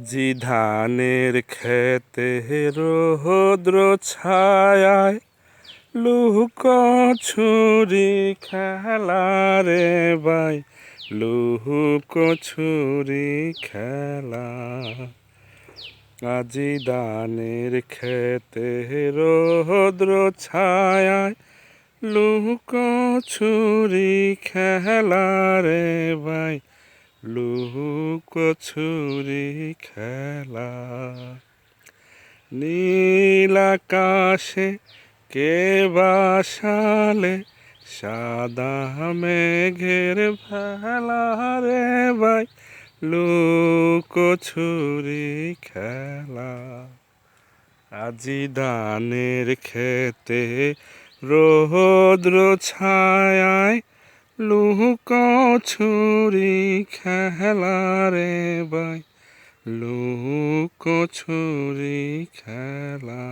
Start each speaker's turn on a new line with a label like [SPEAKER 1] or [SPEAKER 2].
[SPEAKER 1] জি ধানের খেতে রোদ্র ছায়ায় লুক ছুরি খেলা রে বাই লুক ছুরি খেলা। আজি দানের খেতে রোদ্র ছায়ায় লুক ছুরি খেলা রে ভাই লুক ছুরি খেলা। নীল আকাশে কে বাসালে সাদা মেঘের ভেলা রে ভাই। লুক ছুরি খেলা। আজি দানের খেতে রোদ্র ছায়ায় লুক ছুরি খেলা রে বাই লুক ছুরি খেলা